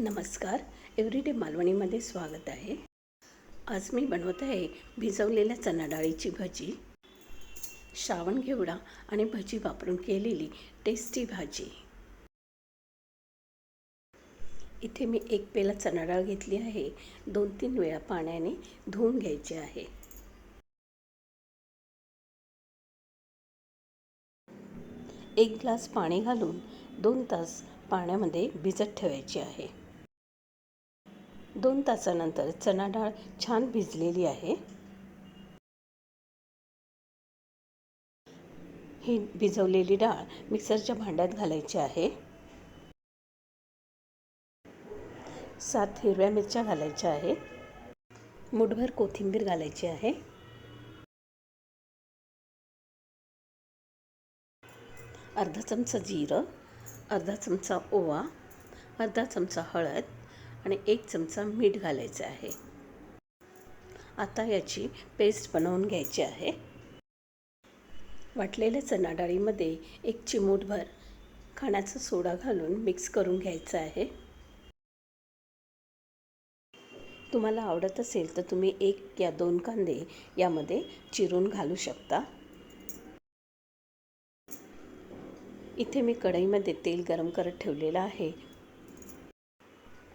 नमस्कार. एव्हरीडे मालवणीमध्ये स्वागत आहे. आज मी बनवत आहे भिजवलेल्या चणा डाळीची भजी. श्रावण घेवडा आणि भजी वापरून केलेली टेस्टी भाजी. इथे मी एक पेला चणा डाळ घेतली आहे. दोन तीन वेळा पाण्याने धुवून घ्यायची आहे. एक ग्लास पाणी घालून दोन तास पाण्यामध्ये भिजत ठेवायची आहे. दोन तासानंतर चणा डाळ छान भिजलेली आहे. ही भिजवलेली डाळ मिक्सरच्या भांड्यात घालायची आहे. सात हिरव्या मिरच्या घालायच्या आहेत. मुठभर कोथिंबीर घालायची आहे. अर्धा चमचा जिरं अर्धा चमचा ओवा अर्धा चमचा हळद आणि एक चमचा मीठ घालायचं आहे. आता याची पेस्ट बनवून घ्यायची आहे. वाटलेल्या चणा डाळीमध्ये एक चिमूटभर खाण्याचा सोडा घालून मिक्स करून घ्यायचं आहे. तुम्हाला आवडत असेल तर तुम्ही एक या दोन कांदे यामध्ये चिरून घालू शकता. इथे मी कढईमध्ये तेल गरम करत ठेवलेलं आहे.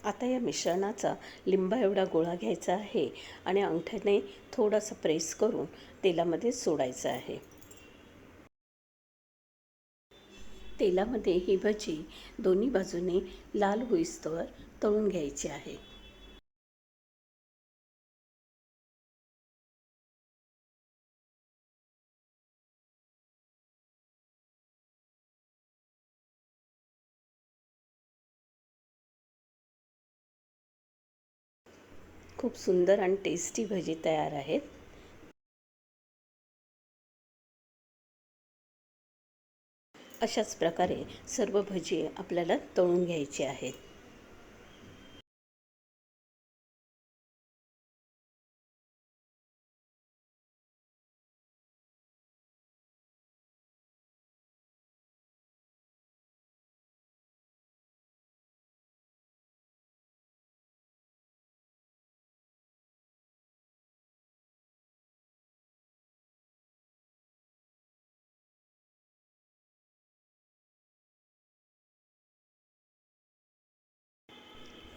आता या मिश्रणाचा लिंबा एवढा गोळा घ्यायचा आहे आणि अंगठ्याने थोडासा प्रेस करून तेलामध्ये सोडायचं आहे. तेलामध्ये ही भजी दोन्ही बाजूने लाल होईस्तवर तळून घ्यायची आहे. खूप सुंदर आणि टेस्टी भजी तयार आहेत. अशाच प्रकारे सर्व भजी आपल्याला तळून घ्यायची आहेत.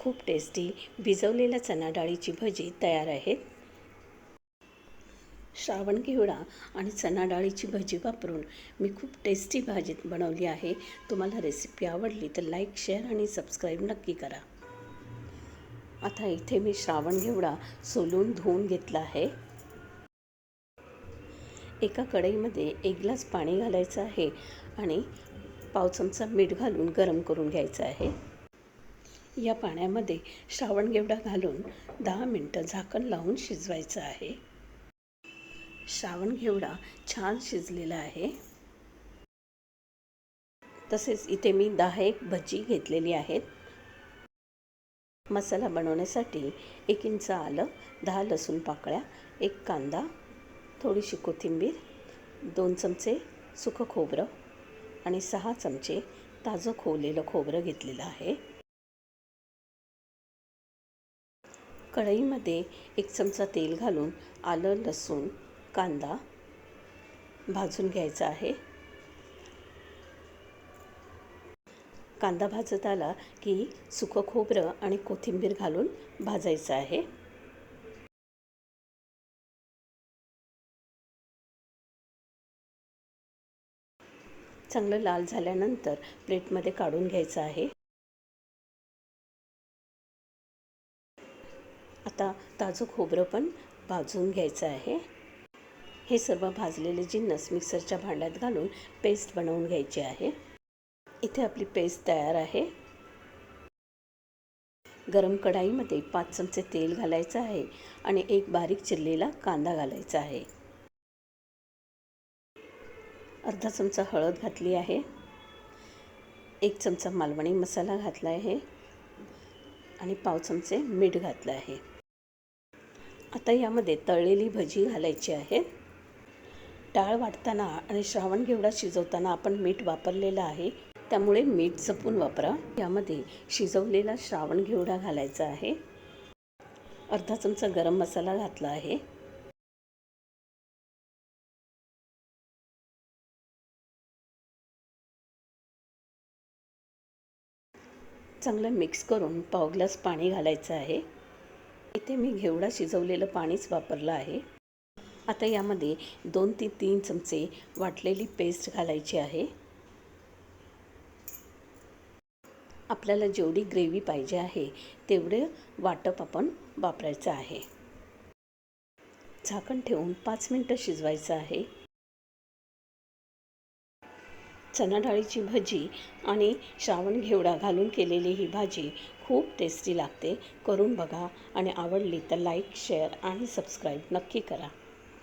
खूप टेस्टी भिजवलेल्या चणा डाळीची भजी तयार आहे. श्रावण घेवडा आणि चणा डाळीची भजी वापरून मी खूप टेस्टी भाजी बनवली आहे. तुम्हाला रेसिपी आवडली तर लाईक शेअर आणि सबस्क्राईब नक्की करा. आता इथे मी श्रावण घेवडा सोलून धुवून घेतला आहे. एका कढईमध्ये एक ग्लास पाणी घालायचं आहे आणि पाव चमचा मीठ घालून गरम करून घ्यायचं आहे. या पाण्यामध्ये श्रावण घेवडा घालून दहा मिनटं झाकण लावून शिजवायचं आहे. श्रावण घेवडा छान शिजलेला आहे. तसेच इथे मी दहा एक भजी घेतलेली आहेत. मसाला बनवण्यासाठी एक इंच आलं दहा लसूण पाकळ्या एक कांदा थोडीशी कोथिंबीर दोन चमचे सुकं खोबरं आणि सहा चमचे ताजं खोवलेलं खोबरं घेतलेलं आहे. कढईमध्ये एक चमचा तेल घालून आलं लसूण कांदा भाजून घ्यायचा आहे. कांदा भाजत आला की सुकं खोबरं आणि कोथिंबीर घालून भाजायचं आहे. चांगलं लाल झाल्यानंतर प्लेटमध्ये काढून घ्यायचं आहे. आता ताजं खोबरं पण भाजून घ्यायचं आहे. हे सर्व भाजलेले जिन्नस मिक्सरच्या भांड्यात घालून पेस्ट बनवून घ्यायची आहे. इथे आपली पेस्ट तयार आहे. गरम कढाईमध्ये पाच चमचे तेल घालायचं आहे आणि एक बारीक चिरलेला कांदा घालायचा आहे. अर्धा चमचा हळद घातली आहे. एक चमचा मालवणी मसाला घातला आहे. आणि पाव चमचे मीठ घातलं आहे. आता यामध्ये तळलेली भजी घालायची आहे. डाळ वाटताना आणि श्रावण घेवडा शिजवताना आपण मीठ वापरलेलं आहे. त्यामुळे मीठ जपून वापरा. यामध्ये शिजवलेला श्रावण घेवडा घालायचा आहे. अर्धा चमचा गरम मसाला घातला आहे. चांगलं मिक्स करून पाव ग्लास पाणी घालायचं आहे. इथे मी घेवडा शिजवलेलं पाणीच वापरलं आहे. आता यामध्ये दोन ते तीन चमचे वाटलेली पेस्ट घालायची आहे. आपल्याला जेवढी ग्रेव्ही पाहिजे आहे तेवढं वाटप आपण वापरायचं आहे. झाकण ठेवून पाच मिनटं शिजवायचं आहे. चणा डाळीची भजी आणि श्रावण घेवडा घालून केलेली ही भाजी खूप टेस्टी लागते. करून बघा आणि आवडली तर लाईक शेअर आणि सबस्क्राईब नक्की करा.